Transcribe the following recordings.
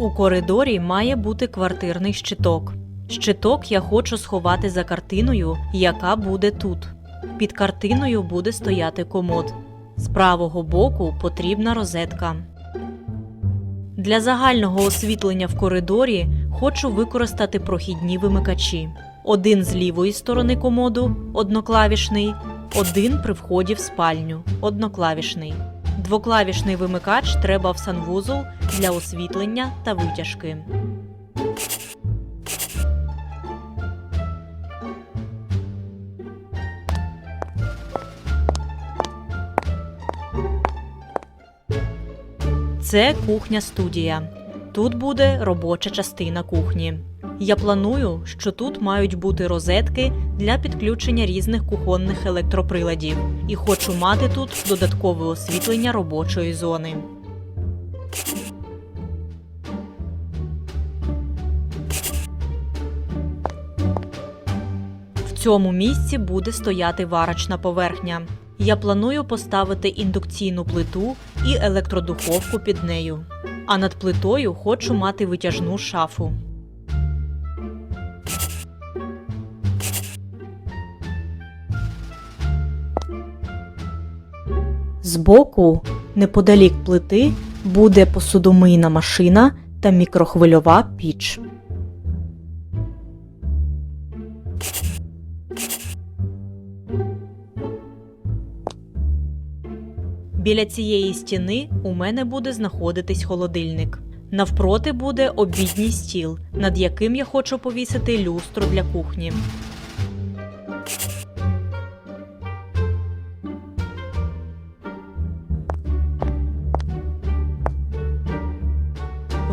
У коридорі має бути квартирний щиток. Щиток я хочу сховати за картиною, яка буде тут. Під картиною буде стояти комод. З правого боку потрібна розетка. Для загального освітлення в коридорі хочу використати прохідні вимикачі. Один з лівої сторони комоду одноклавішний, один при вході в спальню одноклавішний. Двоклавішний вимикач треба в санвузол для освітлення та витяжки. Це кухня-студія. Тут буде робоча частина кухні. Я планую, що тут мають бути розетки для підключення різних кухонних електроприладів, і хочу мати тут додаткове освітлення робочої зони. В цьому місці буде стояти варочна поверхня. Я планую поставити індукційну плиту і електродуховку під нею. А над плитою хочу мати витяжну шафу. Збоку, неподалік плити, буде посудомийна машина та мікрохвильова піч. Біля цієї стіни у мене буде знаходитись холодильник. Навпроти буде обідній стіл, над яким я хочу повісити люстру для кухні.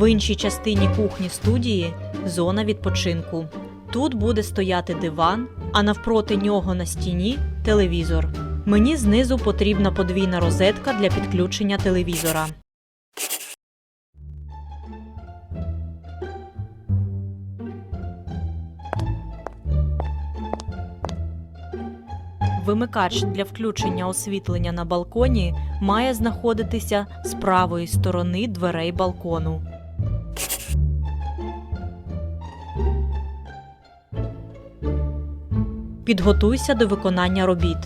В іншій частині кухні студії зона відпочинку. Тут буде стояти диван, а навпроти нього на стіні телевізор. Мені знизу потрібна подвійна розетка для підключення телевізора. Вимикач для включення освітлення на балконі має знаходитися з правої сторони дверей балкону. Підготуйся до виконання робіт.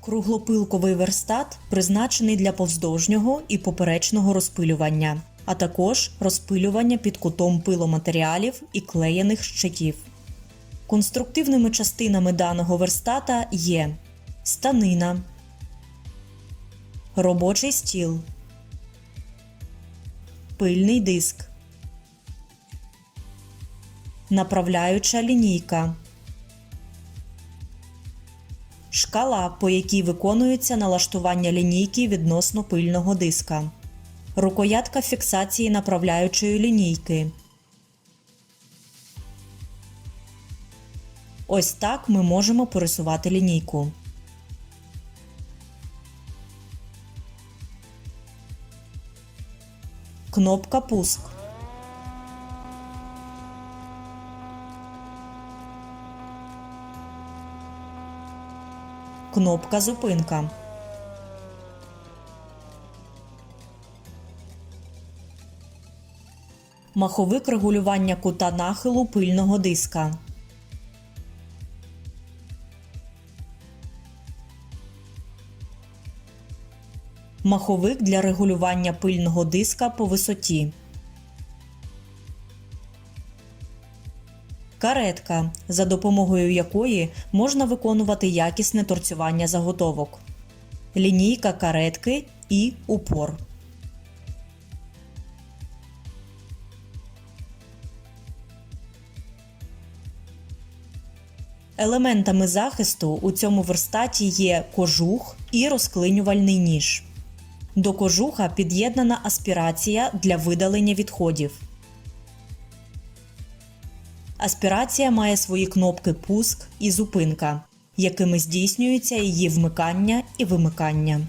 Круглопилковий верстат призначений для повздовжнього і поперечного розпилювання, а також розпилювання під кутом пиломатеріалів і клеєних щитів. Конструктивними частинами даного верстата є станина, робочий стіл, пильний диск, направляюча лінійка. Шкала, по якій виконується налаштування лінійки відносно пильного диска. Рукоятка фіксації направляючої лінійки. Ось так ми можемо пересувати лінійку. Кнопка пуск. Кнопка зупинка. Маховик регулювання кута нахилу пильного диска. Маховик для регулювання пильного диска по висоті. Каретка, за допомогою якої можна виконувати якісне торцювання заготовок. Лінійка каретки і упор. Елементами захисту у цьому верстаті є кожух і розклинювальний ніж. До кожуха під'єднана аспірація для видалення відходів. Аспірація має свої кнопки пуск і зупинка, якими здійснюється її вмикання і вимикання.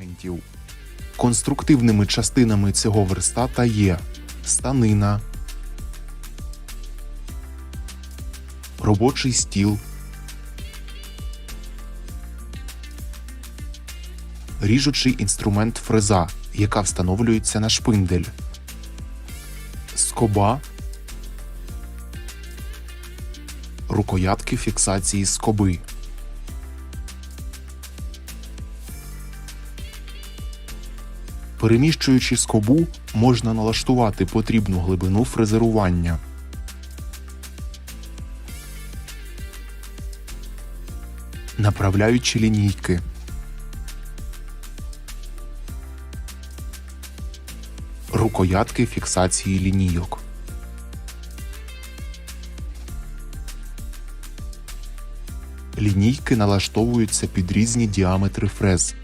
елементів. Конструктивними частинами цього верстата є станина, робочий стіл, ріжучий інструмент фреза, яка встановлюється на шпиндель, скоба, рукоятки фіксації скоби. Переміщуючи скобу, можна налаштувати потрібну глибину фрезерування. Направляючи лінійки. Рукоятки фіксації лінійок. Лінійки налаштовуються під різні діаметри фрез.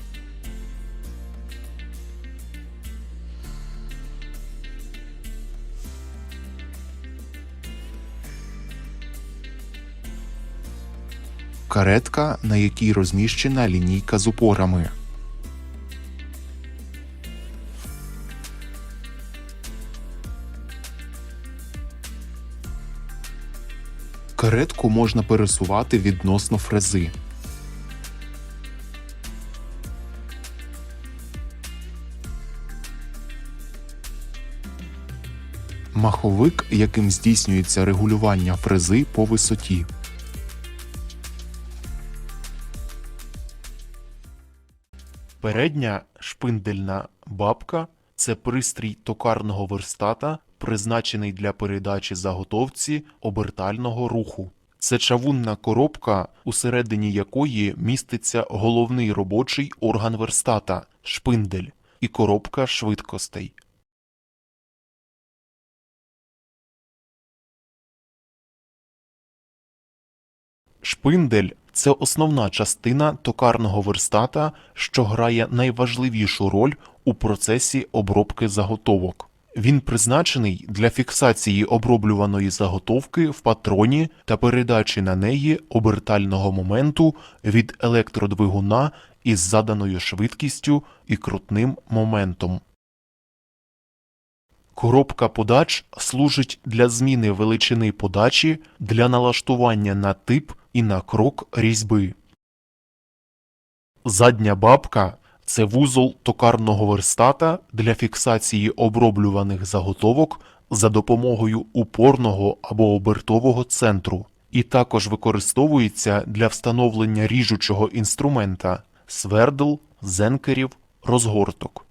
Каретка, на якій розміщена лінійка з упорами. Каретку можна пересувати відносно фрези. Маховик, яким здійснюється регулювання фрези по висоті. Передня шпиндельна бабка це пристрій токарного верстата, призначений для передачі заготовці обертального руху. Це чавунна коробка, усередині якої міститься головний робочий орган верстата шпиндель і коробка швидкостей. Шпиндель це основна частина токарного верстата, що грає найважливішу роль у процесі обробки заготовок. Він призначений для фіксації оброблюваної заготовки в патроні та передачі на неї обертального моменту від електродвигуна із заданою швидкістю і крутним моментом. Коробка подач служить для зміни величини подачі, для налаштування на тип і на крок різьби. Задня бабка це вузол токарного верстата для фіксації оброблюваних заготовок за допомогою упорного або обертового центру, і також використовується для встановлення ріжучого інструмента свердл, зенкерів, розгорток.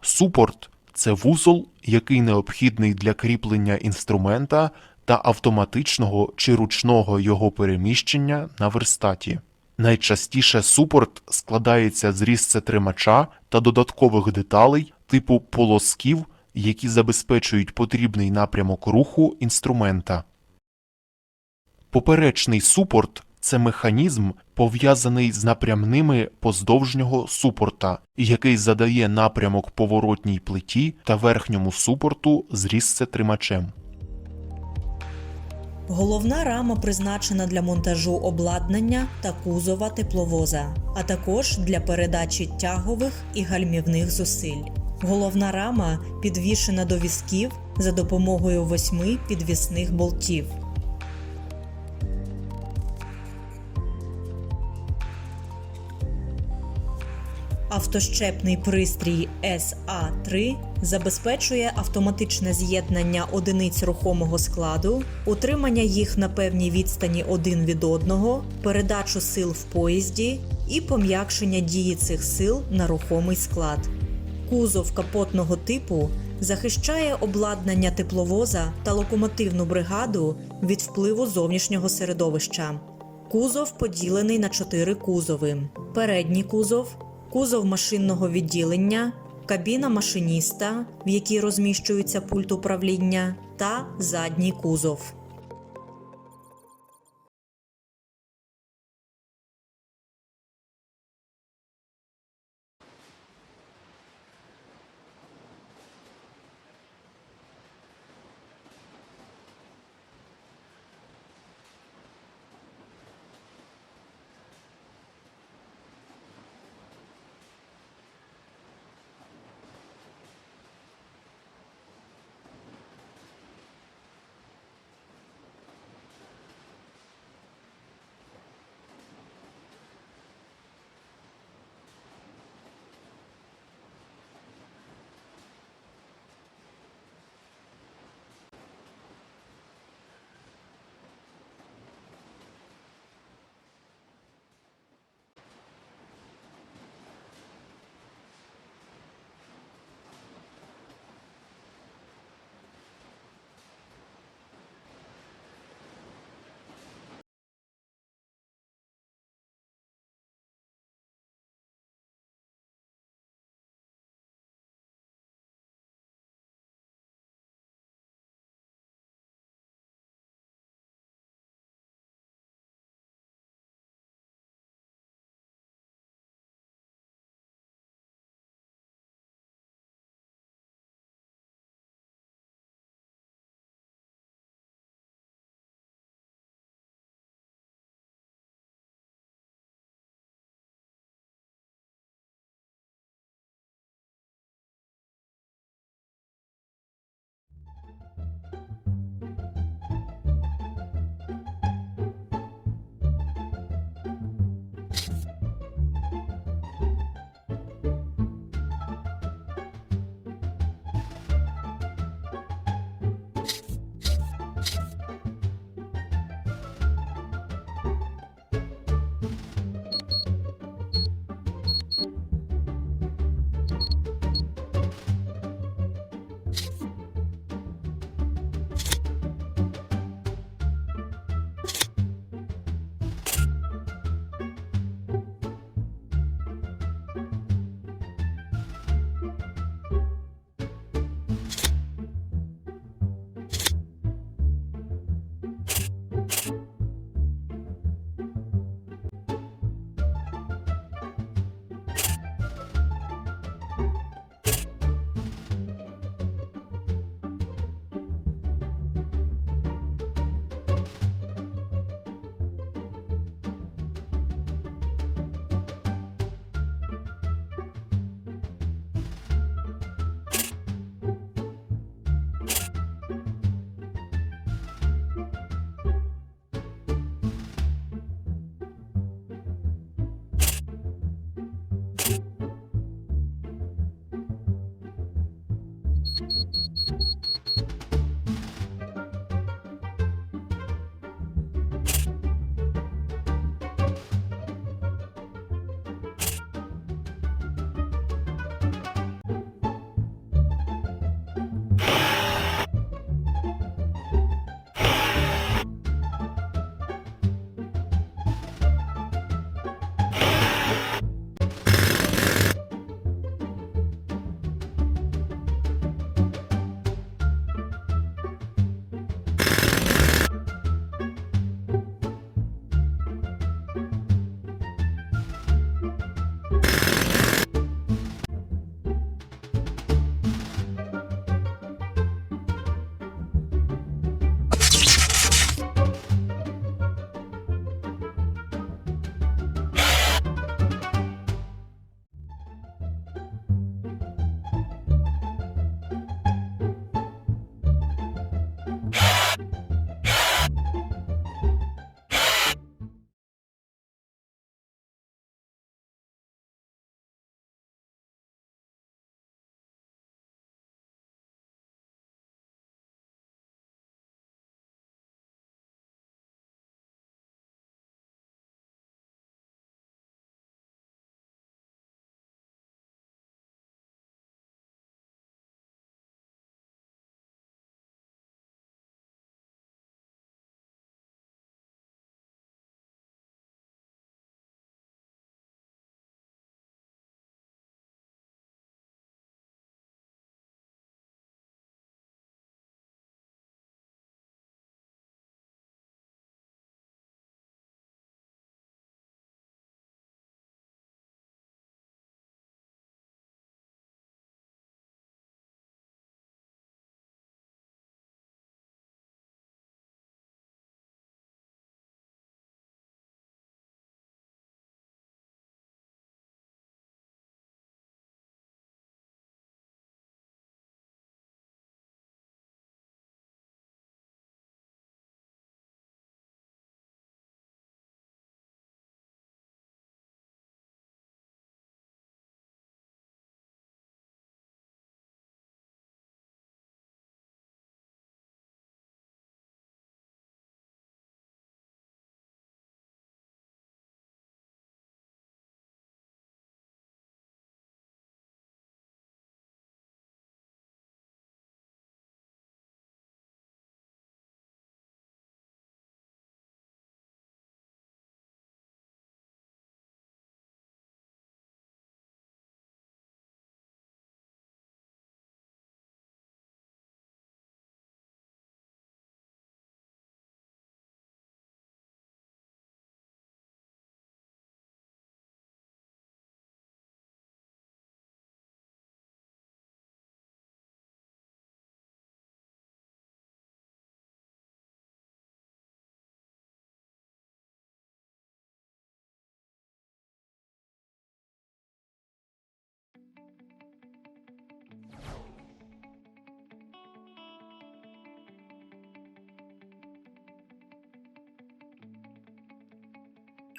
Супорт це вузол, який необхідний для кріплення інструмента та автоматичного чи ручного його переміщення на верстаті. Найчастіше супорт складається з різцетримача та додаткових деталей типу полосків, які забезпечують потрібний напрямок руху інструмента. Поперечний супорт це механізм, пов'язаний з напрямними поздовжнього супорта, який задає напрямок поворотній плиті та верхньому супорту з різцетримачем. Головна рама призначена для монтажу обладнання та кузова тепловоза, а також для передачі тягових і гальмівних зусиль. Головна рама підвішена до візків за допомогою восьми підвісних болтів. Автощепний пристрій SA3 забезпечує автоматичне з'єднання одиниць рухомого складу, утримання їх на певній відстані один від одного, передачу сил в поїзді і пом'якшення дії цих сил на рухомий склад. Кузов капотного типу захищає обладнання тепловоза та локомотивну бригаду від впливу зовнішнього середовища. Кузов поділений на чотири кузови: передній кузов, кузов машинного відділення, кабіна машиніста, в якій розміщується пульт управління, та задній кузов.